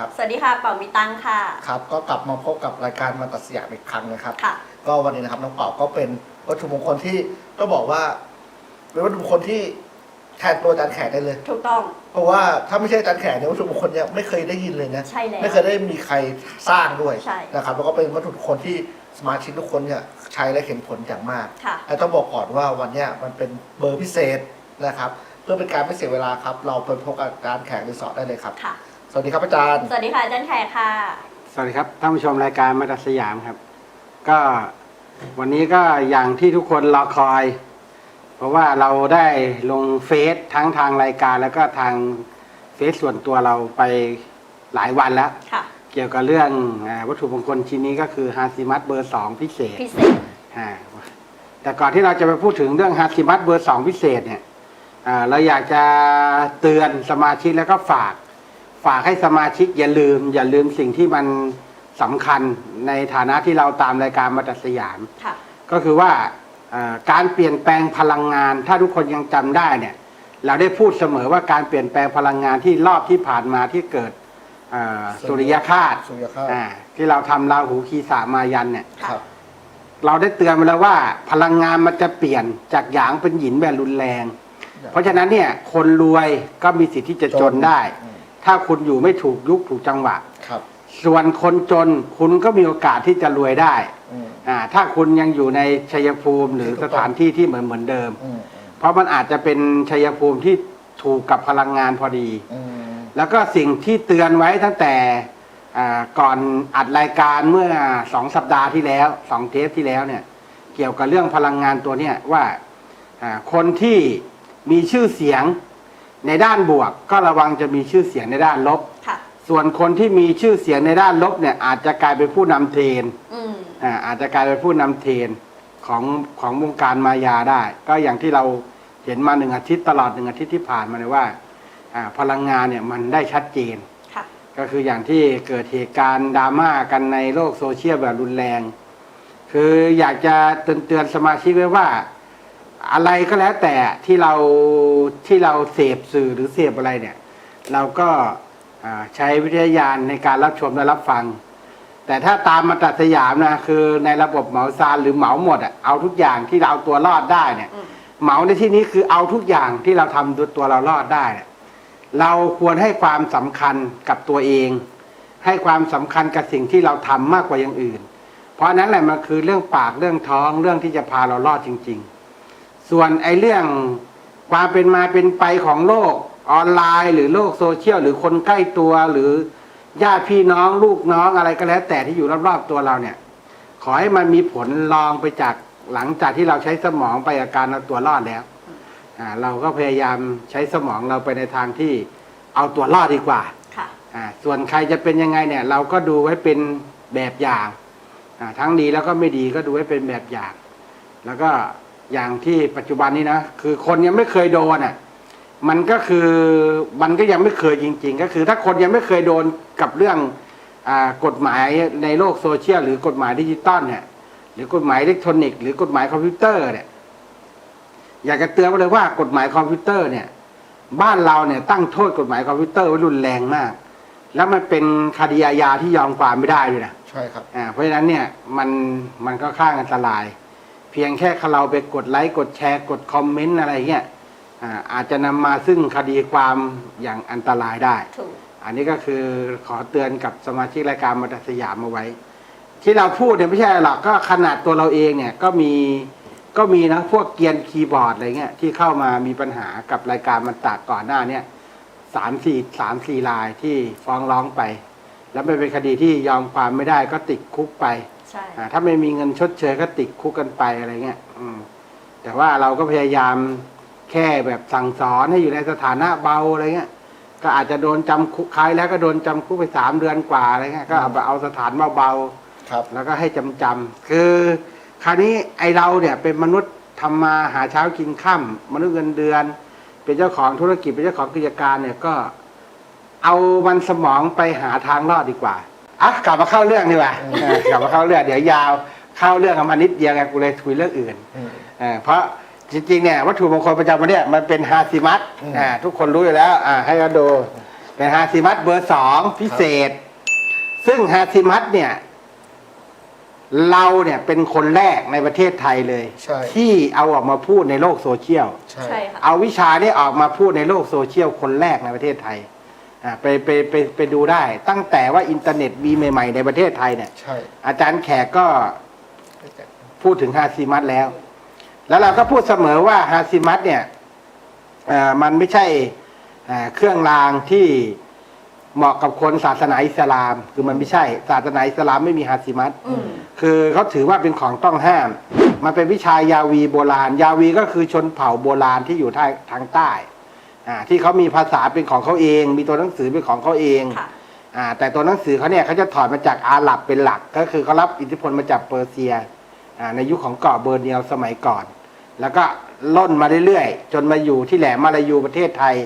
ครับ สวัสดีค่ะเป่ามีตังค่ะ ครับก็กลับมาพบกับรายการมัตตสยามอีกครั้งนะครับ ค่ะ ก็วันนี้นะครับน้องเป่าก็เป็นวัตถุมงคลที่ก็บอกว่าเป็นวัตถุมงคลที่แทนตัวอาจารย์แขกได้เลย ถูกต้อง เพราะว่าถ้าไม่ใช่อาจารย์แขกเนี่ยวัตถุมงคลเนี่ยไม่เคยได้ยินเลยนะใช่แล้วไม่เคยได้มีใครสร้างด้วยใช่นะครับแล้วก็เป็นวัตถุมงคลที่สมาชิกทุกคนเนี่ยใช้และเห็นผลอย่างมากค่ะ แต่ต้องบอกก่อนว่าวันเนี้ยมันเป็นเบอร์พิเศษนะครับ เพื่อเป็นการไม่เสียเวลาครับ เราไปพบกับอาจารย์แขกรีสอร์ทได้เลยครับ ค่ะ สวัสดีครับอาจารย์ สวัสดีค่ะอาจารย์แขกค่ะ สวัสดีครับท่านผู้ชมรายการมาตัดสยามครับ ก็วันนี้ก็อย่างที่ทุกคนรอคอย เพราะว่าเราได้ลงเฟซทั้งทางรายการแล้วก็ทางเฟซส่วนตัวเราไปหลายวันแล้ว ค่ะ เกี่ยวกับเรื่องอาวัตถุมงคลชิ้นนี้ก็คือฮาซิมัตเบอร์สองพิเศษพิเศษ อ่าแต่ก่อนที่เราจะไปพูดถึงเรื่องฮาซิมัตเบอร์สองพิเศษเนี่ยอ่าเราอยากจะเตือนสมาชิกแล้วก็ฝาก ฝากให้สมาชิกอย่าลืม อย่าลืมสิ่งที่มันสำคัญในฐานะที่เราตามรายการมาตัดสยาม ค่ะ ก็คือว่าเอ่อการเปลี่ยนแปลงพลังงาน ถ้าทุกคนยังจำได้เนี่ย เราได้พูดเสมอว่าการเปลี่ยนแปลงพลังงานที่รอบที่ผ่านมาที่เกิดเอ่อสุริยคาตสุริยคราสอ่าที่เราทำราหูคีสามายันเนี่ย ครับ เราได้เตือนมาแล้วว่าพลังงานมันจะเปลี่ยนจากหยางเป็นหยินแบบรุนแรง เพราะฉะนั้นเนี่ยคนรวยก็มีสิทธิ์ที่จะจนได้ อืม ถ้าคุณอยู่ไม่ถูกยุคถูกจังหวะ ครับ ส่วนคนจนคุณก็มีโอกาสที่จะรวยได้อืมอ่าถ้าคุณยังอยู่ในชัยภูมิหรือสถานที่ที่เหมือนเหมือนเดิม อืมเพราะมันอาจจะเป็นชัยภูมิที่ถูกกับพลังงานพอดี อืมแล้วก็สิ่งที่เตือนไว้ตั้งแต่อ่าก่อนอัดรายการเมื่อสองสัปดาห์ที่แล้วสองเทปที่แล้วเนี่ยเกี่ยวกับเรื่องพลังงานตัวเนี้ยว่าอ่าคนที่มีชื่อเสียง ในด้านบวกก็ระวังจะมีชื่อเสียงในด้านลบ ค่ะ ส่วนคนที่มีชื่อเสียงในด้านลบเนี่ยอาจจะกลายเป็นผู้นำเทรนอืม อ่าอาจจะกลายเป็นผู้นำเทรนของของวงการมายาได้ ก็อย่างที่เราเห็นมาหนึ่งอาทิตย์ตลอดหนึ่งอาทิตย์ที่ผ่านมาเลยว่าอ่าพลังงานเนี่ยมันได้ชัดเจน ค่ะ ก็คืออย่างที่เกิดเหตุการณ์ดราม่ากันในโลกโซเชียลแบบรุนแรง คืออยากจะเตือนเตือนสมาชิกไว้ว่า อะไรก็แล้วแต่ที่เราที่เราเสพสื่อหรือเสพอะไรเนี่ย เราก็อ่าใช้วิทยาญาณในการรับชมและรับฟัง แต่ถ้าตามมาตรสยามนะคือในระบบเหมาซานหรือเหมาหมดอะเอาทุกอย่างที่เราเอาตัวรอดได้เนี่ยอืมเหมาในที่นี้คือเอาทุกอย่างที่เราทำตัวเรารอดได้เนี่ยเราควรให้ความสำคัญกับตัวเอง ให้ความสำคัญกับสิ่งที่เราทำมากกว่าอย่างอื่น เพราะนั้นแหละมันคือเรื่องปากเรื่องท้องเรื่องที่จะพาเรารอดจริง ๆ ส่วนไอ้เรื่องความเป็นมาเป็นไปของโลกออนไลน์ หรือโลกโซเชียลหรือคนใกล้ตัวหรือญาติพี่น้องลูกน้องอะไรก็แล้ว แต่ที่อยู่รอบๆตัวเราเนี่ย ขอให้มันมีผลลองไปจากหลังจากที่เราใช้สมองไปกับการเอาตัวรอดแล้วอ่าเราก็พยายามใช้สมองเราไปในทางที่เอาตัวรอดดีกว่าค่ะอ่าส่วนใครจะเป็นยังไงเนี่ย เราก็ดูไว้เป็นแบบอย่างอ่าทั้งดีแล้วก็ไม่ดีก็ดูไว้เป็นแบบอย่าง แล้วก็ อย่างที่ปัจจุบันนี้นะคือคนยังไม่เคยโดนอะมันก็คือมันก็ยังไม่เคยจริง ๆ ก็คือถ้าคนยังไม่เคยโดนกับเรื่องอากฎหมายในโลกโซเชียลหรือกฎหมายดิจิตอลเนี่ยหรือกฎหมายอิเล็กทรอนิกส์หรือกฎหมายคอมพิวเตอร์เนี่ยอยากจะเตือนไว้เลยว่ากฎหมายคอมพิวเตอร์เนี่ย บ้านเราเนี่ยตั้งโทษกฎหมายคอมพิวเตอร์ไว้รุนแรงมาก แล้วมันเป็นคดีอาญาที่ยอมความไม่ได้ด้วยนะใช่ครับอ่าเพราะฉะนั้นเนี่ยมันมันก็ข้างอันตราย เพียงแค่เราไปกดไลค์กดแชร์กดคอมเมนต์อะไรเงี้ยอ่าอาจจะนำมาซึ่งคดีความอย่างอันตรายได้ถูกอันนี้ก็คือขอเตือนกับสมาชิกรายการมาตัดสยามมาไว้ ที่เราพูดเนี่ยไม่ใช่อะไรหรอกก็ขนาดตัวเราเองเนี่ยก็มีก็มีนะพวกเกรียนคีย์บอร์ดอะไรเงี้ยที่เข้ามามีปัญหากับรายการมันตากก่อนหน้าเนี่ยสามสี่สามสี่รายที่ฟ้องร้องไป แล้วมันเป็นคดีที่ยอมความไม่ได้ก็ติดคุกไป ใช่อ่าถ้าไม่มีเงินชดเชยก็ติดคุกกันไปอะไรเงี้ยอืมแต่ว่าเราก็พยายามแค่แบบสั่งสอนให้อยู่ในสถานะเบาอะไรเงี้ย ก็อาจจะโดนจำคุกใครแล้วก็โดนจำคุกไปสามเดือนกว่าอะไรเงี้ยก็เอาไปเอาสถานเบาๆครับแล้วก็ให้จำจำๆคือ คราวนี้ไอเราเนี่ยเป็นมนุษย์ทำมาหาเช้ากินค่ำมนุษย์เงินเดือน เป็นเจ้าของธุรกิจเป็นเจ้าของกิจการเนี่ยก็ เอามันสมองไปหาทางรอดดีกว่า อะกลับมาเข้าเรื่องดีกว่าอืมเออกลับมาเข้าเรื่องเดี๋ยวยาวเข้าเรื่องกันมานิดเดียวไงกูเลยคุยเรื่องอื่นอืมเออเพราะจริงๆเนี่ยวัตถุมงคลประจำวันเนี่ยมันเป็นฮาซิมัตอืมอ่าทุกคนรู้อยู่แล้วอ่าให้เราดูเป็นฮาซิมัตเบอร์สองพิเศษ ซึ่งฮาซิมัตเนี่ย เราเนี่ยเป็นคนแรกในประเทศไทยเลย ใช่ ที่เอาออกมาพูดในโลกโซเชียล ใช่ ใช่ค่ะ เอาวิชานี้ออกมาพูดในโลกโซเชียลคนแรกในประเทศไทยอ่า ไปไปไปไปดูได้ ตั้งแต่ว่าอินเทอร์เน็ตมีใหม่ ๆ ในประเทศไทยเนี่ย ใช่ อาจารย์แขกก็พูดถึงฮาซิมัตแล้ว แล้วเราก็พูดเสมอว่าฮาซิมัตเนี่ยเอ่อมันไม่ใช่เอ่อเครื่องรางที่เหมาะกับคนศาสนาอิสลาม คือมันไม่ใช่ ศาสนาอิสลามไม่มีฮาซิมัตอืมคือเขาถือว่าเป็นของต้องห้าม มันเป็นวิชายาวีโบราณ ยาวีก็คือชนเผ่าโบราณที่อยู่ทางทางใต้ อ่าที่เขามีภาษาเป็นของเขาเอง มีตัวหนังสือเป็นของเขาเองค่ะ อ่าแต่ตัวหนังสือเขาเนี่ยเขาจะถอดมาจากอาหรับเป็นหลัก ก็คือเขารับอิทธิพลมาจากเปอร์เซียอ่าในยุคของเกาะเบอร์เนียวสมัยก่อน แล้วก็ล่นมาเรื่อยๆ จนมาอยู่ที่แหลมมาลายูประเทศไทย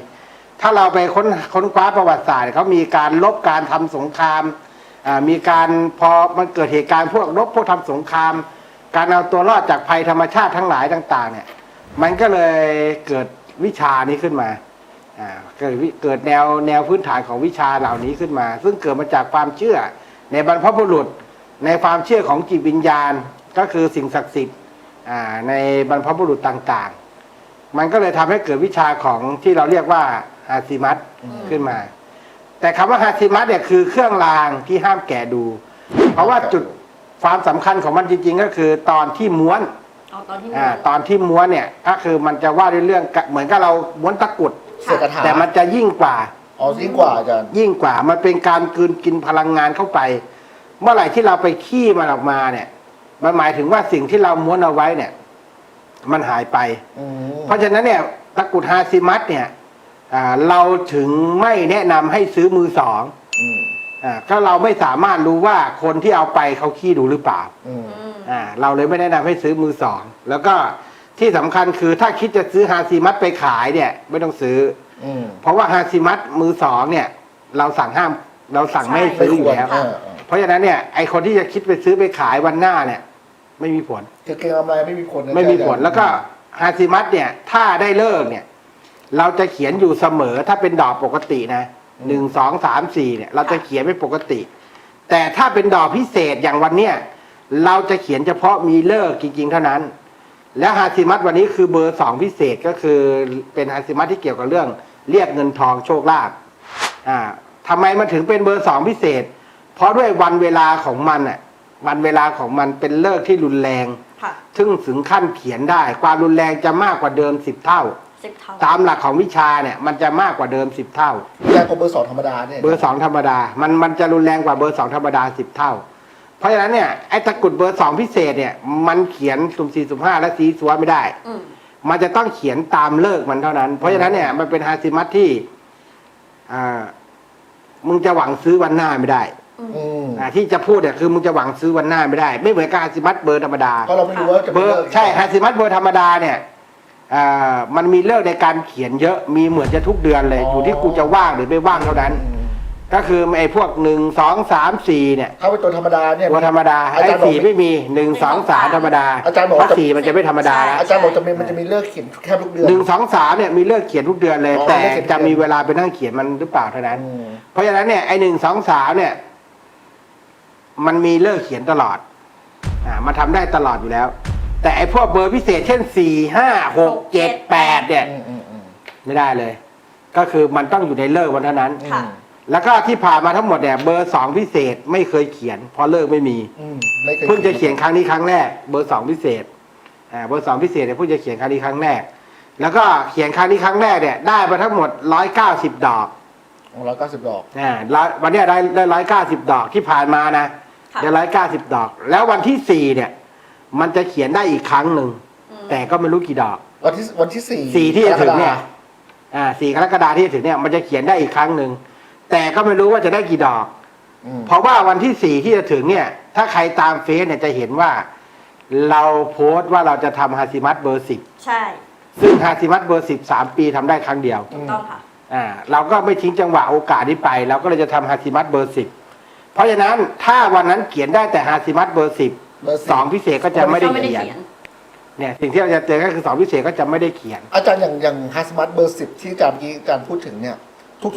ถ้าเราไปค้นค้นคว้าประวัติศาสตร์เขามีการลบการทำสงครามอ่ามีการพอมันเกิดเหตุการณ์พวกรบพวกทำสงคราม การเอาตัวรอดจากภัยธรรมชาติทั้งหลายต่าง ๆ เนี่ย มันก็เลยเกิด วิชานี้ขึ้นมาเกิดวิเกิดแนวแนวพื้นฐานของวิชาเหล่านี้ขึ้นมา ซึ่งเกิดมาจากความเชื่อ ในบรรพบุรุษ ในความเชื่อของจิตวิญญาณ ก็คือสิ่งศักดิ์สิทธิ์ในบรรพบุรุษต่างๆ มันก็เลยทำให้เกิดวิชาของที่เราเรียกว่าฮาซิมัตขึ้นมา แต่คำว่าฮาซิมัตเนี่ยคือเครื่องรางที่ห้ามแกะดู เพราะว่าจุดความสำคัญของมันจริงๆ ก็คือตอนที่ม้วน ตอนที่อ่าม้วนตอนที่ม้วนเนี่ยก็คือมันจะว่าด้วยเรื่องกะเหมือนกับเราม้วนตะกรุด เสือกระถาแต่มันจะยิ่งกว่า อ๋อยิ่งกว่าอาจารย์ ยิ่งกว่า มันเป็นการกลืนกินพลังงานเข้าไป เมื่อไหร่ที่เราไปขี้มันออกมาเนี่ย มันหมายถึงว่าสิ่งที่เราม้วนเอาไว้เนี่ย มันหายไป อืมเพราะฉะนั้นเนี่ยตะกรุดฮาซิมัตเนี่ยอ่าเราถึงไม่แนะนำให้ซื้อมือสอง อืมอ่าก็เราไม่สามารถรู้ว่าคนที่เอาไปเขาขี้ดูหรือเปล่าอืม อืมอ่าเราเลยไม่แนะนำให้ซื้อมือสอง แล้วก็ที่สำคัญคือถ้าคิดจะซื้อฮาซิมัตไปขายเนี่ย ไม่ต้องซื้อ อืมเพราะว่าฮาซิมัตมือสองเนี่ย เราสั่งห้ามเราสั่งไม่ให้ไม่ซื้ออคยู่วรแล้ว เออเออเพราะฉะนั้นเนี่ยไอคนที่จะคิดไปซื้อไปขายวันหน้าเนี่ย ไม่มีผล คือเก่งกำไรไม่มีผลนะไม่มีผลอาจารย์แล้วก็ฮาซิมัตเนี่ย ถ้าได้เลิกเนี่ย เราจะเขียนอยู่เสมอถ้าเป็นดอกปกตินะ หนึ่งสองสามสี่เนี่ยเราจะเขียนไม่ปกติ แต่ถ้าเป็นดอกพิเศษอย่างวันเนี้ยเราจะเขียนเฉพาะมีเลิกจริง ๆ เท่านั้น และฮาซิมัตวันนี้คือเบอร์สองพิเศษก็คือเป็นฮาซิมัตที่เกี่ยวกับเรื่อง เรียกเงินทองโชคลาภอ่าทำไมมันถึงเป็นเบอร์สองพิเศษ เพราะด้วยวันเวลาของมันอะวันเวลาของมันเป็นเลิกที่รุนแรงค่ะซึ่งถึงขั้นเขียนได้ ความรุนแรงจะมากกว่าเดิมสิบเท่า สิบเท่า ตามหลักของวิชาเนี่ยมันจะมากกว่าเดิมสิบเท่า แรงกว่าเบอร์สองธรรมดาเนี่ยเบอร์สองธรรมดา มันมันจะรุนแรงกว่าเบอร์สองธรรมดาสิบเท่า เพราะฉะนั้นเนี่ยไอ้ตะกรุดเบอร์สองพิเศษเนี่ยมันเขียนสุ่มสี่สุ่มห้าและสีสัวไม่ได้ อืม มันจะต้องเขียนตามเลิกมันเท่านั้น เพราะฉะนั้นเนี่ยมันเป็นฮาซิมัตที่อ่ามึงจะหวังซื้อวันหน้าไม่ได้อืมอ่าที่จะพูดเนี่ยคือมึงจะหวังซื้อวันหน้าไม่ได้ ไม่เหมือนกับฮาซิมัตเบอร์ธรรมดา เพราะเราไม่รู้ว่าจะเบเป็นอร์ลิกใช่ฮาซิมัตเบอร์ธรรมดาเนี่ย อ่ามันมีเลิกในการเขียนเยอะมีเหมือนจะทุกเดือนเลยอยู่ที่กูจะว่างหรือไม่ว่างเท่านั้นอืมก็คือไอ้พวกหนึ่งสองสามสี่เนี่ยถ้าเป็นตัวธรรมดาเนี่ย ตัวธรรมดาอาไอ้จารย์บอก สี่ไม่มีหนึ่งสองสามธรรมดาอาจารย์บอก เพว่าราะสี่มันจะไม่ธรรมดาแล้ว อาจารย์บอกจะมีมันจะมีเลิกเขียนแค่ทุกเดือน หนึ่งสองสามเนี่ยมีเลิกเขียนทุกเดือนเลย อ๋อแต่เลิกเขียนทุกเดือน จะมีเวลาไปนั่งเขียนมันหรือเปล่าเท่านั้น อืม เพราะฉะนั้นเนี่ยไอ้หนึ่งสองสามเนี่ย มันมีเลิกเขียนตลอด อ่ามันทำได้ตลอดอยู่แล้ว แต่ไอ้พวกเบอร์พิเศษเช่นสี่ห้าหกเจ็ดแปดเนี่ยอืมอืมอืมไม่ได้เลย ก็คือมันต้องอยู่ในเลิกวันเท่านั้น ค่ะ แล้วก็ที่ผ่านมาทั้งหมดเนี่ยเบอร์สองพิเศษไม่เคยเขียน เพราะเลิกไม่มี อืมไม่คยเพิ่งจะเขียนครั้งนี้ครั้งแรก เบอร์สองพิเศษอ่าเบอร์สองพิเศษเนี่ยเพิ่งจะเขียนครั้งนี้ครั้งแรก แล้วก็เขียนครั้งนี้ครั้งแรกเนี่ยได้มาทั้งหมดร้อยเก้าสิบดอกร้อยเก้าสิบดอก อ่าร้อยวันเนี้ยได้ได้ร้อยเก้าสิบดอกที่ผ่านมานะค่ะจะร้อยเก้าสิบดอก แล้ววันที่สี่เนี่ย มันจะเขียนได้อีกครั้งหนึ่งอืมแต่ก็ไม่รู้กี่ดอก วันที่วันที่สี่สี่ที่จะถึงเนี่ยกรกฎาอ่าสี่กรกฎาที่จะถึงเนี่ยมันจะเขียนได้อีกครั้งหนึ่ง แต่ก็ไม่รู้ว่าจะได้กี่ดอกอืมเพราะว่าวันที่สี่ที่จะถึงเนี่ย ถ้าใครตามเฟซเนี่ยจะเห็นว่า เราโพสต์ว่าเราจะทำฮาซิมัตเบอร์สิบใช่ ซึ่งฮาซิมัตเบอร์สิบสามปีทำได้ครั้งเดียว ถูกต้องค่ะ อ่าเราก็ไม่ทิ้งจังหวะโอกาสนี้ไป เราก็เลยจะทำฮาซิมัตเบอร์สิบเพราะฉะนั้นถ้าวันนั้นเขียนได้แต่ฮาซิมัตเบอร์สิบ เบอร์สองพิเศษก็จะไม่ได้ก็ไม่ได้เขียนเขียนเนี่ยสิ่งที่เราจะเจอก็คือสองพิเศษก็จะไม่ได้เขียน อาจารย์อย่างอย่างฮัสมัตเบอร์สิบที่อาจารย์เมื่อกี้อาจารย์พูดถึงเนี่ย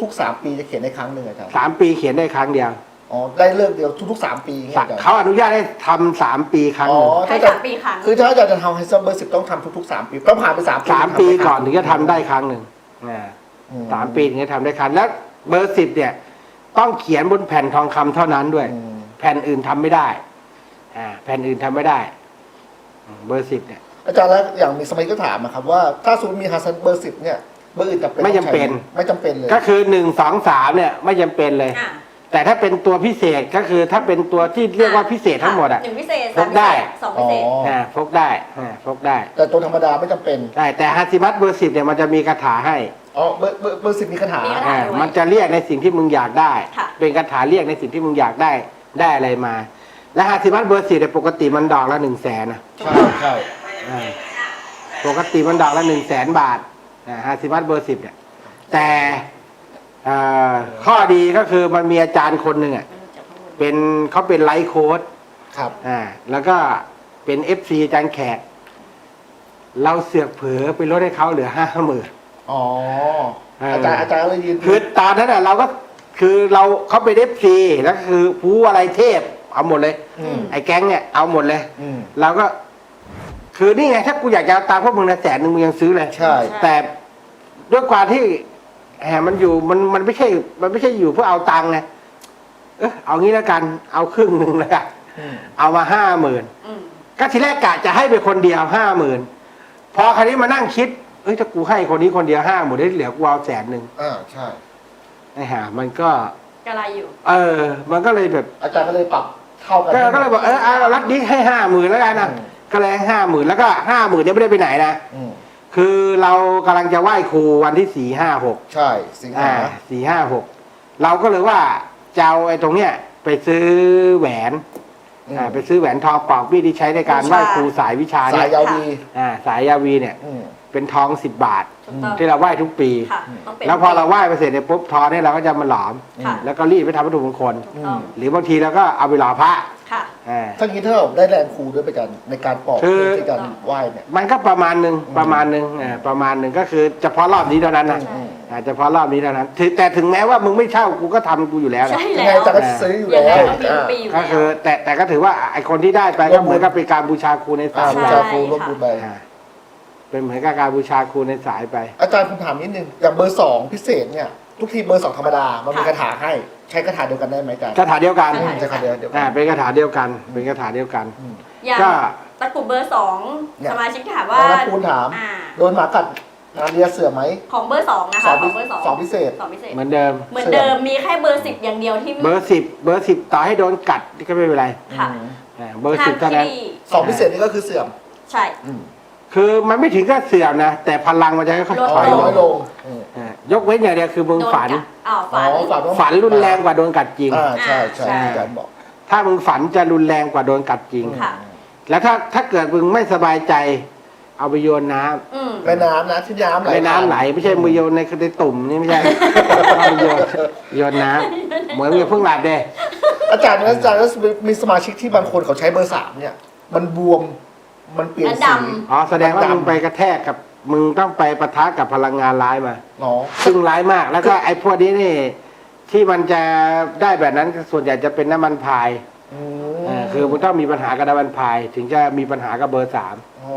ทุกๆสามปีจะเขียนได้ครั้งหนึ่งอาจารย์สามปีเขียนได้ครั้งเดียวอ๋อได้เลิกเดียวทุกๆสามปีอย่างเงี้ยอาจารย์เขาอนุญาตให้ทำสามปีครั้งอ๋หอนึ่งให้ถ้าอาจารสามย์ปีครั้งคือถ้าอาจารย์จะทำฮัสมัตเบอร์สิบต้องทำทุกๆสามปีต้องผ่านไปสามปีสามปีทำได้ก่อนถึงจะทำได้ครั้งหนึ่งอ่าอืสามปีถึงจะทำได้ครั้งแล้วเบอร์สิบเนี่ยต้องเขียนบนแผ่นทองคำเท่านั้นด้วยอืมแผ่นอื่นทำไม่ได้ อ่าแผ่นอื่นทำไม่ได้อืมเบอร์สิบเนี่ย อาจารย์แล้วอย่างมีสมัยก็ถามนะครับว่าถ้าสมมติมีฮัสมัตเบอร์สิบเนี่ยเบอร์อื่นจำเป็นไม่จำเป็นต้องใช้ไม่จำเป็นเลย ก็คือหนึ่งสองสามเนี่ยไม่จำเป็นเลยอ่าแต่ถ้าเป็นตัวพิเศษก็คือถ้าเป็นตัวที่เรียกว่าพิเศษทั้งหมดอะหนึ่งพิเศษพสามกพิได้เศษสองพิเศษอ๋ออ่าพกได้อ่าพกได้ แต่ตัวธรรมดาไม่จำเป็นได้แต่ฮาซิมัตเบอร์สิบเนี่ยมันจะมีคาถาให้อ๋อเบอร์เบอร์เบอร์สิบมีคาถามีคาถาอ่ามันจะเรียกในสิ่งที่มึงอยากได้ค่ะเป็นคาถาเรียกในสิ่งที่มึงอยากได้ได้อะไรมา และฮาซิมัตเบอร์สิบเนี่ยปกติมันดอกละหนึ่งแสนนะใช่ใช่อ่าปกติมันดอกละหนึ่งแสนบาทฮาซิมัตเบอร์สิบเนี่ยแต่อ่าข้อดีก็คือมันมีอาจารย์คนหนึ่งอะเป็นเขาเป็นไลฟ์โค้ด ครับอ่าแล้วก็เป็นเอฟซีอาจารย์แขก เราเสือกเผลอไปลดให้เขาเหลือห้าหมื่น อ๋อเอออ อาจารย์อาจารย์ก็เลยยืนคือตอนนั้นน่ะเราก็คือเราเขาเป็นเอฟซีแล้วก็คือผู้อะไรเทพ เอาหมดเลยอืมไอ้แก๊งเนี่ยเอาหมดเลยอืมเราก็ คือนี่ไงถ้ากูอยากจะเอาตามพวกมึงนะแสนหนึ่งมึงยังซื้อเลยใช่ แต่ด้วยความที่แหมมันอยู่มันมันไม่ใช่ มันไม่ใช่อยู่เพื่อเอาตังค์ไงเออเอางี้แล้วกัน เอาครึ่งหนึ่งเลยอะอืมเอามาห้าหมื่นอืมก็ทีแรกกะจะให้ไปคนเดียวห้าหมื่นพอคราวนี้มานั่งคิดเอ้ยถ้ากูให้คนนี้คนเดียวห้าหมื่นได้เหลือกูเอาแสนหนึ่งอ่าใช่ไอ้ห่ามันก็กระไรอยู่ เออ มันก็เลยแบบอาจารย์ก็เลยปรับ เท่ากัน ก็ก็เลยบอกเออเอารัดนี้ให้ห้าหมื่นแล้วกันนะอืม ก็เลยห้าหมื่นแล้วก็ห้าหมื่นยังไม่ได้ไปไหนนะ อืมคือเรากำลังจะไหว้ครูวันที่สี่ห้าหกใช่สิงอ่าหาสี่ห้าหกเราก็เลยว่าจะเอาไอ้ตรงเนี้ยไปซื้อแหวนอืมอ่าไปซื้อแหวนทองปอกบี้ที่ใช้ในการไหว้ครูสายวิชาสาเนี่ยยยาวดีอ่าสายยาวีเนี่ย อืมเป็นทองสิบบาท ถูกต้องที่เราไหว้ทุกปี ค่ะต้องเป็น แล้วพอเราไหว้ไปเสร็จเนี่ยปุ๊บทองเนี่ยเราก็จะมาหลอม ค่ะ แล้วก็รีดไปทำวัตถุมงคล ถูกต้องหรือบางทีเราก็เอาไปหล่อพระค่ะ อ่าถ้างี้ถ้าเราได้แรงครูด้วยไปกันในการปอกคือที่การไหว้เนี่ย มันก็ประมาณหนึ่งประมาณหนึ่งอ่าประมาณหนึ่งก็คือเฉพาะรอบนี้เท่านั้นนะอืมอ่าเฉพาะรอบนี้เท่านั้นถึงแต่ถึงแม้ว่ามึงไม่เช่ากูก็ทำกูอยู่แล้วนะ ใช่ยังแล้ไงวอาจารย์ก็ซื้ออยู่ยังแล้ไงวก็มีทุกปีอยู่ก็แล้ว คือแต่แต่ก็ถือว่าไอคนที่ได้ไปก็เหมือนกับเป็นการบูชาครูในอ่าสายบูไปชาครูร่วมบุญไป อ่า เป็นเหมือนกับการบูชาครูในสายไป อาจารย์ผมถามนิดนึงอย่างเบอร์สองพิเศษเนี่ยทุกทีเบอร์สองธรรมดามันมีค่ะ คาถาให้ใช้คาถาเดียวกันได้ไหมอาจารย์คาถาเดียวกันอืมใช้คาถาเดียวกัอ่าน เป็นคาถาเดียวกัน เป็นคาถาเดียวกัน อืม อย่างก็ ตะกรุดเบอร์สองเนี่ย สมาชิกถามว่าน้องนัทพูนถาม อ่า โดนหมากัดนาเรียเสือไหมของเบอร์สองนะสคะองของเบอร์สองสองพิเศษ สองพิเศษ เหมือนเดิม เหมือนเดิมมีแค่เบอร์สิบอย่างเดียวที่เบอร์สิบเบอร์สิบต่อให้โดนกัดนี่ก็ไม่เป็นไรค่ะอืมอ่าเบอร์ห้าสิมบเท่านั้น ที่สองพิเศษนี่ก็คือเสื่อมใช่ อืม คือมันไม่ถึงกับเสื่อมนะ แต่พลังมันจะค่อยลดๆถอ๋ออยลน้อยงลงอืมอ่ายกเว้นอย่างเดียวคือมึงโดนฝันกัดอ้าวอ๋ฝัอนฝันว่าฝันรุนแรงกว่าโดนกัดจริง อ่าใช่ใช่ใช่ ที่อาจารย์บอกถ้ามึงฝันจะรุนแรงกว่าโดนกัดจริง ค่ะ แล้วถ้าถ้าเกิดมึงไม่สบายใจ เอาไปโยนน้ำอืมในน้ำนะที่น้ำไหลในน้ำไหลไม่ใช่มือโยนในในตุ่มนี่ไม่ใช่ เอาไปโยนโยนน้ำเหมือนมึงเพิ่งหลับเด้อาจารย์อาจารย์แล้วมีสมาชิกที่บางคนเขาใช้เบอร์สามเนี่ย มันบวม มันเปลี่ยนและสีดำ อ๋อแสดงว่าดำมึงไปกระแทกกับ มึงต้องไปปะทะกับพลังงานร้ายมา เนาะซึ่งร้ายมากแล้วก็ไอ้พวกนี้นี่ ที่มันจะได้แบบนั้นส่วนใหญ่จะเป็นน้ำมันพายอืมเออคือมึงต้องมีปัญหากับน้ำมันพาย ถึงจะมีปัญหากับเบอร์สาม อ๋อ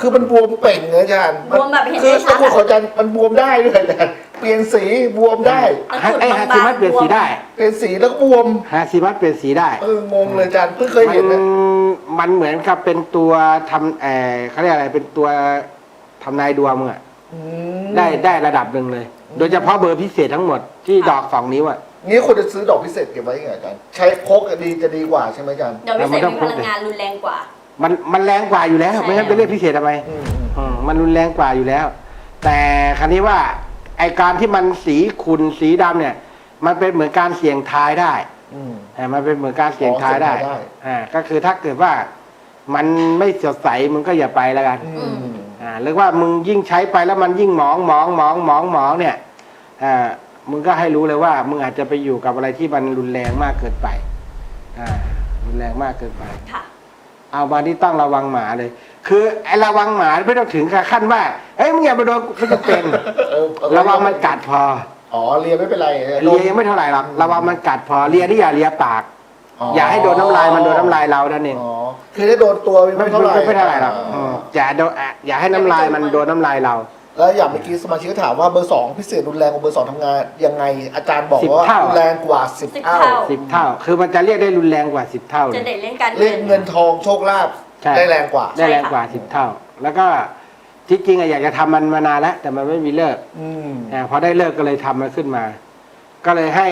คือมันบวมเป่งเลยอาจารย์บวมแบบเห็นคือได้ชัตะดกรุดอะของอาจารย์มันบวมได้ด้วยอาจารย์เปลี่ยนสีบวมได้ตะกรุดไอ้ฮาซิมัสเปลี่ยนสีได้เปลี่ยนสีแล้วก็บวม ฮาซิมัสเปลี่ยนสีได้ เอองงเลยอาจารย์เพิ่งเคยมัเห็นนะมันเหมือนกับเป็นตัวทำเออเขาเรียกอะไรเป็นตัวทำนายดวงมึงอะอืมได้ได้ระดับหนึ่งเลย โดยเฉพาะเบอร์พิเศษทั้งหมดที่ดอกสองนิ้วอะองี้ควรจะซื้อดอกพิเศษเก็บไว้ยังไงอาจารย์ใช้พกดีจะดีกว่าใช่ไหมอาจารย์ เดี๋ยวพิเศษเราไม่ต้อมีงพพูดลังงานรุนแรงกว่า มันมันแรงกว่าอยู่แล้วใช่ไม่งั้นไปเรียกพิเศษทำไมอืมอืมอืมมันรุนแรงกว่าอยู่แล้ว แต่ครั้นี้ว่าไอการที่มันสีขุ่นสีดำเนี่ย มันเป็นเหมือนการเสี่ยงทายได้อืม อ่ามันเป็นเหมือนการเสี่ยงทายได้อ๋อเสี่ยงทายได้ อ่าก็คือถ้าเกิดว่า มันไม่สดใสมึงก็อย่าไปแล้วกัน อืม อ่าหรือว่ามึงยิ่งใช้ไปแล้วมันยิ่งหมองหมองหมองหมองหมองเนี่ยอ่ามึงก็ให้รู้เลยว่า มึงอาจจะไปอยู่กับอะไรที่มันรุนแรงมากเกินไปอ่ารุนแรงมากเกินไป ค่ะ เอามาที่ต้องระวังหมาเลย คือไอ้ระวังหมาไม่ต้องถึงกับขั้นว่าเอ้ยมึงอย่าไปโดนกูจะเป็น เออเออระวังมันกัดพออ๋อเลียไม่เป็นไรเลียยังไม่เท่าไหร่หรอกระวังมันกัดพอเลียที่อย่าเลียปาก อย่าให้โดนน้ำลายมันโดนน้ำลายเรานั่นเอง อ๋อคือถ้าโดนตัวไม่ไม่ไม่เท่าไหร่ไม่เท่าไหร่หรอกอ๋อมอย่าโดนอะอย่าให้น้ำลายมันโดนน้ำลายเรา แล้วอย่างเมื่อกี้สมาชิกก็ถามว่าเบอร์สองพิเศษรุนแรงกว่าเบอร์สองทำงานยังไง อาจารย์บอกสิบว่าเท่า รุนแรงกว่าสิบสิบเท่า เท่า สิบเท่า คือมันจะเรียกได้รุนแรงกว่าสิบเท่าเลจะย เด่นเรื่องการเรียกเงินทองโชคลาภใช่ ได้แรงกว่า ได้แรงกว่าสิบเท่า แล้วก็ที่จริงอะอยากจะทำมันมานานแล้ว แต่มันไม่มีเลิก อืมอ่าพอได้เลิกก็เลยทำมันขึ้นมา ก็เลยให้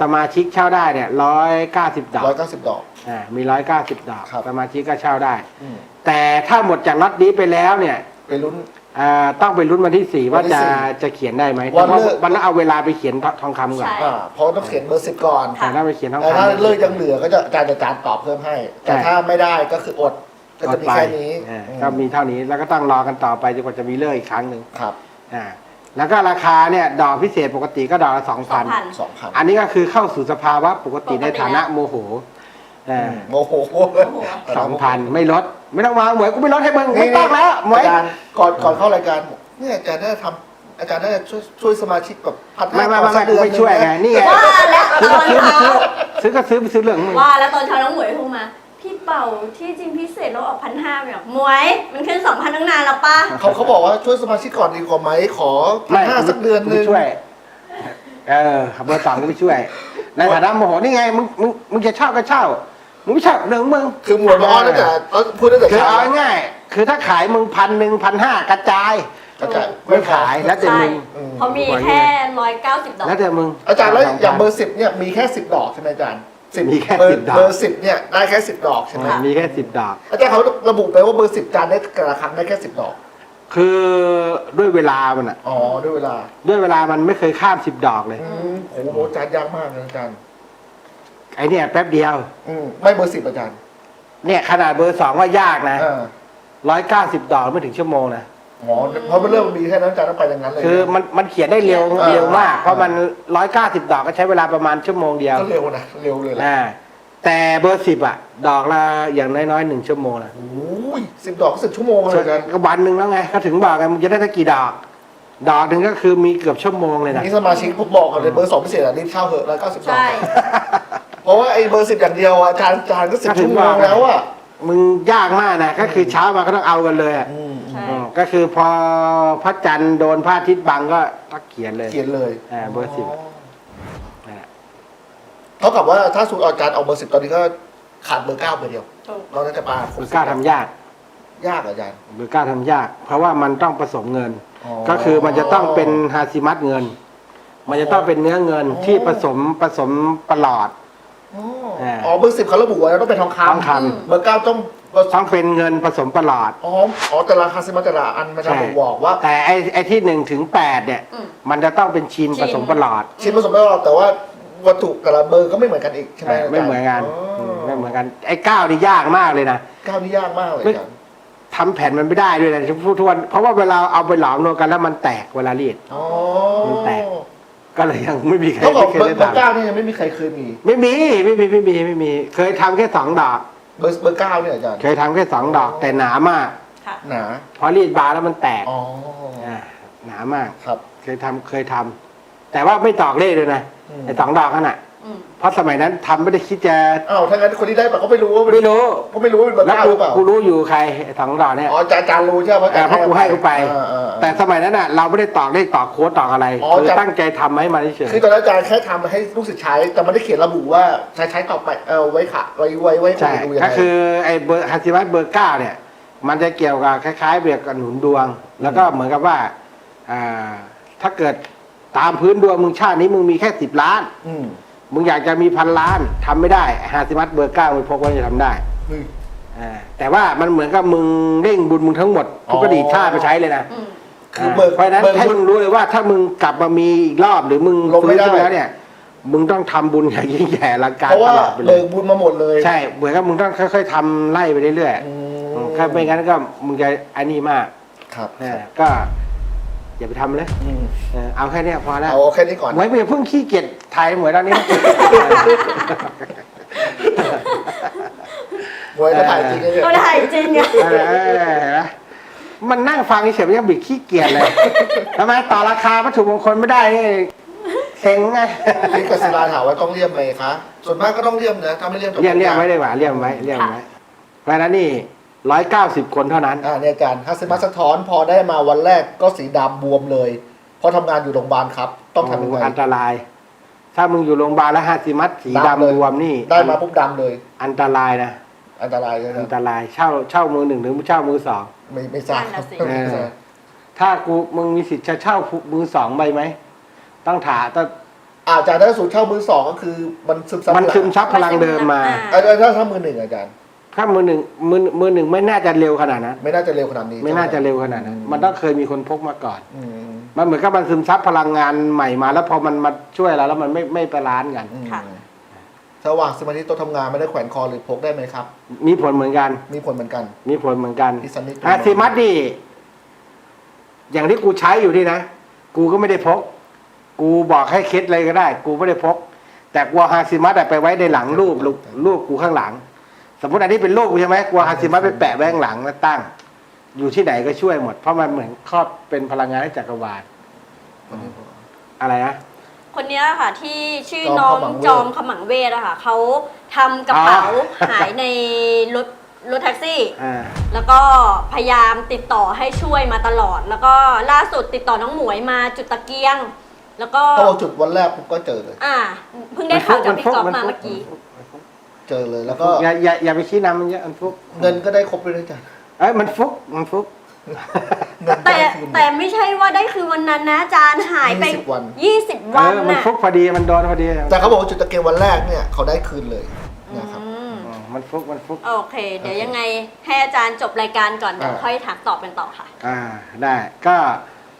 สมาชิกเช่าได้เนี่ยร้อยเก้าสิบดอกร้อยเก้าสิบดอก อ่ามีร้อยเก้าสิบดอก ครับ สมาชิกก็เช่าได้ อืมแต่ถ้าหมดจากล็อตนี้ไปแล้วเนี่ย ไปลุ้น อ่าต้องไปลุ้นวันที่สี่วัว่านที่จะสี่จะเขียนได้ไหมวันเพราะเลิกวันนั้นเอาเวลาไปเขียนทองคำก่อนใช่ อ่าเพราะต้องเขียนเบอร์สิบก่อน ค่ะ แต่ถ้าไปเขียนทองแต่คำถ้าเลิกยังเหลือก็จะอาจารย์จะจานตอบเพิ่มให้ แต่ใช่ ถ้าไม่ได้ก็คืออดก็อจะดมีไปแค่นี้อ่าอืมก็มีเท่านี้แล้วก็ต้องรอกันต่อไปจนกว่าจะมีเลิกอีกครั้งหนึ่งครับอ่าแล้วก็ราคาเนี่ยดอกพิเศษปกติก็ดอกละสองสอพังนพัน สองพัน อันนี้ก็คือเข้าสู่สภาวะปกติปกติในฐานะโมโห อ่าโมโหสองพันไม่ลด ไม่ต้องวางหมวยกูไม่ลดให้มึงไม่ต้องแล้วหมวยอาจารย์ก่อนก่อนเข้ารายการบอกเนี่ยอาจารย์น่าจะทำอาจารย์น่าจะช่วยช่วยสมาชิกแบบพันไม่ไม่ไม่ไม่กูไม่ช่วยไงนี่ไงว่าแล้วซื้อตก็อนซื้อไปเช้าซื้อซื้อก็ซื้อไปซื้อเรื่องของมึงว่าแล้วตอนเช้าน้องหมวยโทรมาพี่เป่าที่จริงพิเศษเราออกพันห้าไปหรอกหมวยมันขึ้นสองพันตั้งนานแล้วป้าเขาเขาบอกว่าช่วยสมาชิกก่อนดีกว่าไหมขอพันห้าสักเดือนหนึงไม่ช่วยเออเบอร์สองก็ไม่ช่วย ในฐานะโมโหนี่ไงมึงมึงมึงจะเช่าก็เช่า มึงไม่เช่าเรื่องของมึงคือหมวดมาอ้อนตั้งแต่พูดตั้งแต่คือเช้าเอาง่ายๆคือถ้าขายมึงพันหนึ่งพันห้ากระจาย อาจารย์ไม่ขายแล้วแต่ใช่มึงอืมเพราะมีแค่ร้อยเก้าสิบดอก แล้วแต่มึง อาจารย์แล้วอย่างเบอ2,000ร์สิบเนี่ยมีแค่สิบดอกใช่ไหมอาจารย์สิบมีแค่เบอร์10ดอก เบอร์สิบเนี่ยได้แค่สิบดอกใช่ไหมค่ะมีแค่สิบดอก อาจารย์เขาระบุไปว่าเบอร์สิบจานได้กระครั้งได้แค่สิบดอกคือด้วยเวลามันอะอ๋อด้วยเวลาด้วยเวลามันไม่เคยข้ามสิบดอกเลย อืมโอ้โหอาจารย์ยากมากเลยอาจารย์ ไอเนี่ยแป๊บเดียว อืมไม่เบอร์สิบอาจารย์เนี่ยขนาดเบอร์สองว่ายากนะอ่าร้อยเก้าสิบดอกไม่ถึงชั่วโมงนะอ๋อเพราะมันเริ่มมีแค่นั้นอาจารย์ต้องไปอย่างนั้นเลยคือมันมันเขียนได้เร็วอ่าเร็วมาก เพราะมันร้อยเก้าสิบดอกก็ใช้เวลาประมาณชั่วโมงเดียวก็เร็วนะเร็วเลยแหละอ่าแต่เบอร์สิบอะดอกละอย่างน้อยๆหนึ่งชั่วโมงนะโอ้ยสิบดอกก็สิบชั่วโมงเลยอาจารย์ก็วันหนึ่งแล้วไงก็ถึงบอกไงมึงจะได้สักกี่ดอก ดอกหนึ่งก็คือมีเกือบชั่วโมงเลยนะนี่สมาชิกผมบอกกันเลยเบอร์สองพิเศษอะรีบเช่าเถอะร้อยเก้าสิบดอกใช่เพ ราะว่าไอ้เบอร์สิบอย่างเดียวอาจารย์อาจารย์ก็สิบก็ถึชั่งวโมบอกงแล้วอะมึงยากมากนะก็คือเช้ามาก็ต้องเอากันเลยอะอืมใช่ อืมก็คือพอพระจันทร์โดนพระอาทิตย์บังก็ต้องเขียนเลย เขียนเลยอ่าเบอร์สิบอ่าเท่ากับว่าถ้าสูตรอาจารย์เอาเบอร์สิบตอนนี้ก็ขาดเบอร์เก้าเบอร์เดียวถูกเราน่าจะปาเบอร์เก้าทำยากยากเหรออาจารย์เบอร์เก้าทำยาก เพราะว่ามันต้องผสมเงินอ๋อก็คือมันจะต้องเป็นฮาซิมัตเงิน มันจะต้องเป็นเนื้อเงินอ๋อที่ผสมผสมประหลอดอ๋ออ่า อ๋อเบอร์สิบเขาระบุไว้แล้วต้องเป็นทองทองคำคเบอร์เก้าต้องเบอร์ำต้องเป็นเงินผสมประหลอดอ๋ออ๋อแต่ละคาซิมาแต่ละอันมันจะใช่บ่งบอกว่า แต่ไอ้ไอ้ที่หนึ่งถึงแปดเนี่ยอืม มันจะต้องเป็นชินชินผสมประหลอดชิ้นผสมไม่รอดแต่ว่าวัตถุแต่ละเบอร์ก็ไม่เหมือนกันอีกใช่ไหมาจารย์ไม่เหมือนกันอ๋อมไม่เหมือนกันไอ้เก้านี่ยากมากเลยนะเก้านี่ยากมากเลยไม่อาจารย์ทำแผ่นมันไม่ได้ด้วยนะพูดทวนเพราะว่าเวลาเอาไปหลอมรวมกันแล้วมันแตกเวลารีด อ๋อมันแตก ก็เลยยังไม่มีใครเท่ากับไม่เคยเบอได้ร์เบอร์ทำเก้านี่ยังไม่มีใครเคยมีไม่มีไม่มีไม่มีไม่มี เคยทำแค่สองดอก เบอร์เบอร์เก้าเนี่ยอาจารย์เคยทำแค่สองดอกแต่หนามากค่ะ หนาพอรีดบาร์แล้วมันแตกอ๋ออ่าหนามาก ครับ เคยทำเคยทำแต่ว่าไม่ตอกเลขเลยนะอืม ไอ้สองดอกนั่นน่ะอืม เพราะสมัยนั้นทำไม่ได้คิดจะอ้าวถ้างั้นคนที่ได้ปะก็ไม่รู้ว่าเป็นไม่รู้ก็ไม่รู้ว่าเป็นเบอร์แล้วเก้ากูหรือเปล่ากูรู้อยู่ใครไอ้สองดอกเนี่ย อ๋ออาจารย์อาจารย์รู้ใช่ไหมเออเพราะกูให้กูไป อ่าอ่าอ่า แต่สมัยนั้นน่ะเราไม่ได้ตอกเลขตอกโค้ดตอกอะไรอ๋อคือจะตั้งใจทำให้มันเฉยคือตอนนั้นอาจารย์แค่ทำให้ลูกศิษย์ใช้ แต่ไม่ได้เขียนระบุว่าใช้ใช้ต่อไปเออไว้ค่ะไว้ไว้ไว้ใช่ดูยังไงก็คือไอ้เบอร์ฮัซิมัสเบอร์เก้าเนี่ย มันจะเกี่ยวกับคล้ายๆเบียกกับหนุนดวง แล้วก็เหมือนกับว่าอ่าถ้าเกิดตามพื้นดวงมึงชาตินี้มึงมีแค่สิบล้าน อืม มึงอยากจะมีพันล้านทำไม่ได้ฮาซิมัสเบอร์เก้ามึงพกไว้จะทำได้อืมอ่าแต่ว่ามันเหมือนกับมึงเร่งบุญมึงทั้งหมดทุกอดีตชาติไปใช้เลยนะ อืม คือเบิกเพราะฉะนั้นเบิกให้บุญมึงรู้เลยว่าถ้ามึงกลับมามีอีกรอบหรือมึงลงไม่ฟื้นได้ ขึ้นมาแล้วเนี่ย มึงต้องทำบุญอย่างยิ่งใหญ่อลังการเพราะตว่าลอดไปเลเบิย กบุญมาหมดเลย ใช่เหมือนกับมึงต้องค่อยๆทำไล่ไปเรื่อยอืๆมถ้าไม่งั้นก็มึงจะอันนี้มากครับ นะก็ อย่าไปทำเลยอืมเออเอาแค่เนี้ยพอแล้วเอาแค่นี้ก่อน หมวยมึงอย่าเพิ่งขี้เกียจถ่ายหมวยตอนนี้ มวยก็ถ่ายจริงเลยเนี่ยก็ได้จริงอะเออเออเห็นไหมมันนั่งฟังเฉยๆมันยังบิดขี้เกียจเลยทำไมต่อราคาวัตถุมงคลไม่ได้นี่เซ็งไงนี่กศิลาถามว่าต้องเลี่ยมไหมคะ ส่วนมากก็ต้องเลี่ยมนะ ถ้าไม่เลี่ยมจะเรียกเรียกไว้ดีกว่าเรียกไว้เรียกไว้เพราะฉะนั้นนี่ ร้อยเก้าสิบคนเท่านั้น อ่าเนี่ยอาจารย์ฮัสซิมัสสะท้อนพอได้มาวันแรกก็สีดำบวมเลย เพราะทำงานอยู่โรงพยาบาลครับ ต้องทำยังไงอันตราย ถ้ามึงอยู่โรงพยาบาลแล้วฮาซิมัสสีดำเลยดำรวมนี่ได้มาปุ๊บดำเลย อันตรายนะ อันตรายเลยอันะนตรายเช่าเช่ามือหนึ่งหรือเช่ามือสอง ไม่ไม่ทราบนั่นน่ะสิ ไม่ทราบถ้ากูมึงมีสิทธิ์จะเช่ามือสองไปไหม ต้องถามต้องอาจารย์ถ้าสูตรเช่ามือสองก็คือมันซึมซับมันซึมซับพลังเดิมมาอาจารย์ถ้าถ้ามือหนึ่งอาจารย์ ถ้ามือหนึ่งมือมือหนึ่งไม่น่าจะเร็วขนาดนั้นไม่น่าจะเร็วขนาดนี้ไม่น่าจะเร็วขนาดนั้น มันต้องเคยมีคนพกมาก่อน อืมมันเหมือนกับมันซึมซับพลังงานใหม่มา แล้วพอมันมาช่วยเราแล้วมันไม่ไม่ไปร้านกัน อืมค่ะระหว่างสมาธิโต๊ะทำงานไม่ได้แขวนคอหรือพกได้ไหมครับ มีผลเหมือนกัน มีผลเหมือนกัน มีผลเหมือนกันที่สันนิษฐานอาซิมัสนี่อย่างที่กูใช้อยู่นี่นะ กูก็ไม่ได้พก กูบอกให้เคล็ดเลยก็ได้ กูไม่ได้พก แต่กลัวฮาซิมัสอะไปไว้ในหลังรูปรูปรูปกูข้างหลัง สมมติอันนี้เป็นรูปกูใช่ไหมกลัวฮาซิมัสไปแปะไว้ข้างหลังแล้วตั้ง อยู่ที่ไหนก็ช่วยหมด เพราะมันเหมือนครอบเป็นพลังงานให้จักรวาลอะไรนะคนเนี้ยค่ะที่ชื่อจอมน้องขมังเวทจอมขมังเวทอะค่ะเขาทำกระเป๋าอ๋อหายในรถรถแท็กซี่ อ่าแล้วก็พยายามติดต่อให้ช่วยมาตลอด แล้วก็ล่าสุดติดต่อน้องหมวยมาจุดตะเกียง แล้วก็พอจุดวันแรกปุ๊บก็เจอเลย อ่าเพิ่งได้ข่าวจากพี่ก๊อฟมาเมื่อกี้ เจอเลย แล้วก็อย่าอย่าอย่าไปชี้นำมันเยอะมันฟุกเงินก็ได้ครบเลยนะอาจารย์เอ้ยมันฟุกมันฟุก เงินก็แต่ได้คืนแต่ไม่ใช่ว่าได้คือวันนั้นนะอาจารย์หายไป20วัน20เอวันอมันน่ะฟุกพอดีมันโดนพอดีแต่เขาบอกว่าจุดตะเกียงวันแรกเนี่ยเขาได้คืนเลยนะครับ อืมอืมมันฟุกมันฟุก โอเค เดี๋ยวยังไงให้อาจารย์จบรายการก่อนเดี๋ยวอ่า ค่อยถามตอบกันต่อค่ะ อ่าได้ก็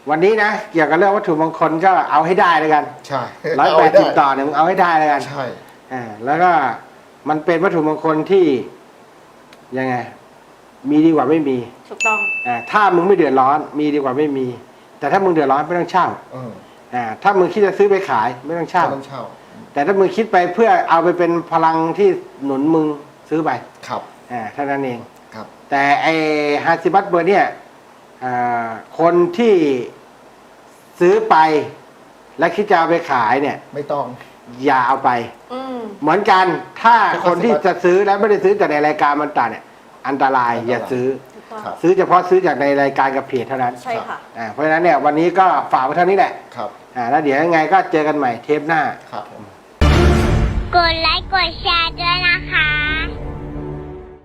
วันนี้นะ เกี่ยวกับเรื่องวัตถุมงคลก็เอาให้ได้เลยกันใช่ร้อยเาแปไว้ดสิบต่อเนี่ยมึงเอาให้ได้เลยกันใช่ อ่าแล้วก็ มันเป็นวัตถุมงคลที่ยังไง มีดีกว่าไม่มีถูกต้องอ่าถ้ามึงไม่เดือดร้อน มีดีกว่าไม่มี แต่ถ้ามึงเดือดร้อนไม่ต้องเช่าเอออ่าถ้ามึงคิดจะซื้อไปขายไม่ต้องเช่าไม่ต้องเช่าแต่ถ้ามึงคิดไปเพื่อเอาไปเป็นพลังที่หนุนมึงซื้อไปครับอ่าเท่านั้นเอง ครับ แต่ไอฮาซิบัตเบอร์เนี่ยอ่าคนที่ซื้อไป และคิดจะเอาไปขายเนี่ย ไม่ต้องอย่าเอาไป อืม เหมือนกันถ้าเป็นคนที่ Hasibat จะซื้อแล้วไม่ได้ซื้อจากในรายการมันตัดเนี่ยอันตรายอันตรายอย่าซื้อ ถูกต้องครับ ซื้อเฉพาะซื้อจากในรายการกับเพจเท่านั้นใช่ค่ะ อ่าเพราะฉะนั้นเนี่ยวันนี้ก็ฝากไว้เท่านี้แหละครับ อ่าแล้วเดี๋ยวยังไงก็เจอกันใหม่เทปหน้า ครับผม กดไลค์กดแชร์ด้วยนะคะ